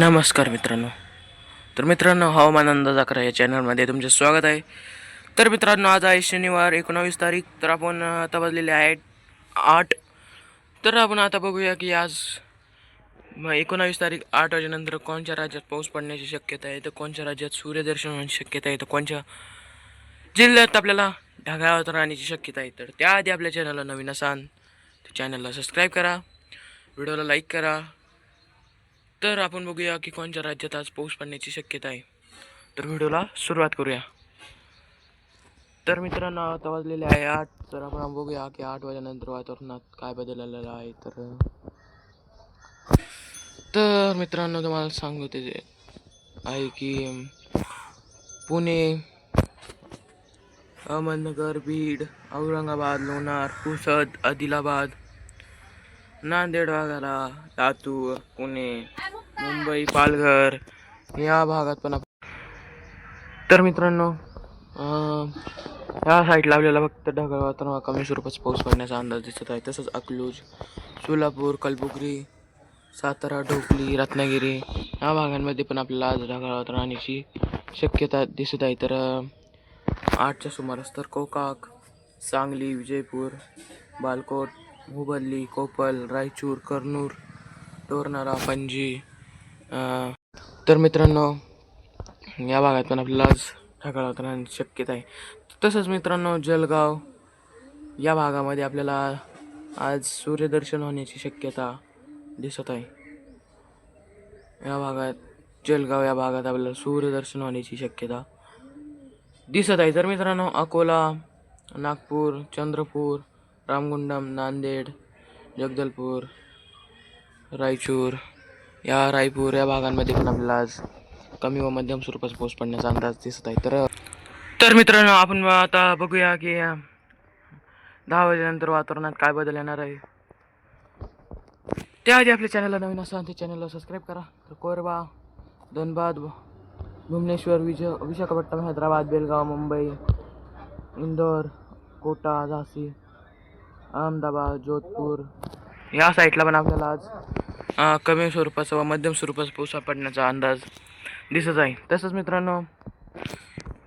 नमस्कार मित्रांनो. तर मित्रांनो हवामान अंदाज अकरा या चॅनलमध्ये तुमचे स्वागत आहे. तर मित्रांनो आज आहे शनिवार एकोणावीस तारीख. तर आपण आता वाजलेले आहेत आठ. तर आपण आता बघूया की आज एकोणावीस तारीख आठ वाजेनंतर कोणत्या राज्यात पाऊस पडण्याची शक्यता आहे? तर कोणत्या राज्यात सूर्यदर्शन होण्याची शक्यता आहे? तर कोणत्या जिल्ह्यात आपल्याला ढगाळ राहण्याची शक्यता आहे? तर त्याआधी आपल्या चॅनलला नवीन असाल तर चॅनलला सबस्क्राईब करा. व्हिडिओला लाईक करा. तर आपण बघूया की कोणत्या राज्यात आज पाऊस पडण्याची शक्यता आहे. तर व्हिडिओला सुरुवात करूया. तर मित्रांनो आता वाजलेले आहे आठ. तर आपण बघूया की आठ वाजल्यानंतर वातावरणात काय बदल आलेला आहे. तर तर मित्रांनो तुम्हाला सांगू ते आहे की पुणे अहमदनगर बीड औरंगाबाद लोणार पुसद आदिलाबाद नांदेड भागाला लातूर पुणे मुंबई पालघर या भागात पण आपण तर मित्रांनो या साईडला आपल्याला फक्त ढगाळ वातावरण कमी स्वरूपाचा पाऊस पडण्याचा अंदाज दिसत आहे. तसंच अकलूज सोलापूर कलबुगरी सातारा ढोकली रत्नागिरी या भागांमध्ये पण आपल्याला आज ढगाळ वातावरण राहण्याची शक्यता दिसत आहे. तर आठच्या सुमारास तर कोकाक सांगली विजयपूर बालकोट हुबल्ली कोपल रायचूर कर्नूर टोरनारा पणजी तर मित्रांनो या भागात पण आपल्याला आज ढगाळ वातावरणाची शक्यता आहे. तसंच मित्रांनो जलगाव या भागामध्ये आपल्याला आज सूर्यदर्शन होण्याची शक्यता दिसत आहे. या भागात जलगाव या भागात आपल्याला सूर्यदर्शन होण्याची शक्यता दिसत आहे. तर मित्रांनो अकोला नागपूर चंद्रपूर रामगुंडम नांदेड जगदलपूर रायचूर या रायपूर या भागांमध्ये पण आपल्याला आज कमी व मध्यम स्वरूपाचा पाऊस पडण्याचा अंदाज दिसत आहे. तर तर मित्रांनो आपण आता बघूया की दहा वाजेनंतर वातावरणात काय बदल येणार आहे. त्याआधी आपल्या चॅनलला नवीन असाल ते चॅनलला सबस्क्राईब करा. तर कोरबा धनबाद भुवनेश्वर विज विशाखापट्टणम हैदराबाद बेलगाव मुंबई इंदोर कोटा झाशी अहमदाबाद जोधपूर या साईटला पण आपल्याला आज कमी स्वरूपाचा व मध्यम स्वरूपाचा पाऊस पडण्याचा अंदाज दिसत आहे. तसंच मित्रांनो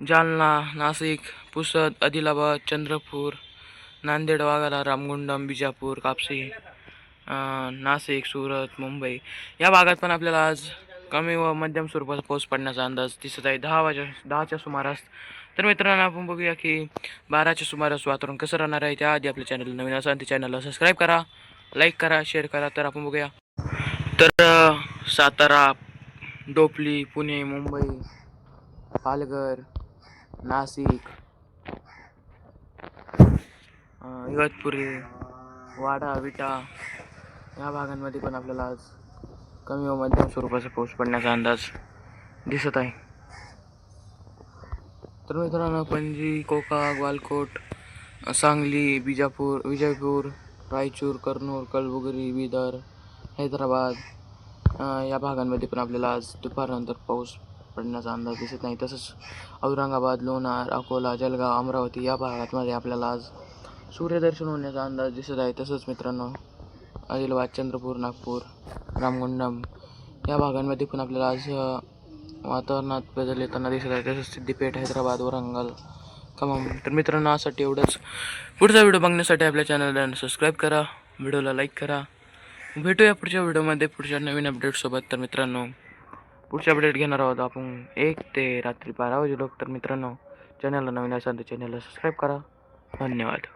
जालना नाशिक पुसद आदिलाबाद चंद्रपूर नांदेड वाघाला रामगुंडम बिजापूर कापसी नाशिक सुरत मुंबई या भागात पण आपल्याला आज कमी व मध्यम स्वरूपाचा पाऊस पडण्याचा अंदाज दिसत आहे. दहा वाजे दहाच्या सुमारास तर मित्रांनो आपण बघूया की बाराच्या सुमारास वातावरण कसं राहणार आहे त्याआधी आपल्या चॅनल नवीन असाल ते चॅनलला सबस्क्राईब करा लाईक करा शेअर करा. तर आपण बघूया. तर सातारा डोपली पुणे मुंबई पालघर नाशिक इगतपुरी वाडा विटा या भागांमध्ये पण आपल्याला आज कमी व मध्यम स्वरूपाचा पाऊस पडण्याचा अंदाज दिसत आहे. तर मित्रांनो पणजी कोका ग्वालकोट सांगली बिजापूर विजयपूर रायचूर कर्नूल कलबुगरी बिदर हैदराबाद या भागांमध्ये पण आपल्याला आज दुपारनंतर पाऊस पडण्याचा अंदाज दिसत नाही. तसंच औरंगाबाद लोणार अकोला जलगाव अमरावती या भागातमध्ये आपल्याला आज सूर्यदर्शन होण्याचा अंदाज दिसत आहे. तसंच मित्रांनो आदिलाबाद चंद्रपूर नागपूर रामगुंडम या भागांमध्ये पण आपल्याला आज वातावरणात बदल येताना दिसत आहे तसंच सिद्धीपेठ हैदराबाद वरंगल खमम तर मित्रांनो यासाठी एवढंच. पुढचा व्हिडिओ बघण्यासाठी आपल्या चॅनलला सबस्क्राईब करा. व्हिडिओला लाईक करा. भेटूया पुढच्या व्हिडिओमध्ये. पुढच्या नवीन अपडेटसोबत तर मित्रांनो पुढचे अपडेट घेणार आहोत आपण. एक ते रात्री बारा वाजे लोक. तर मित्रांनो चॅनलला नवीन असाल तर चॅनलला सबस्क्राईब करा. धन्यवाद.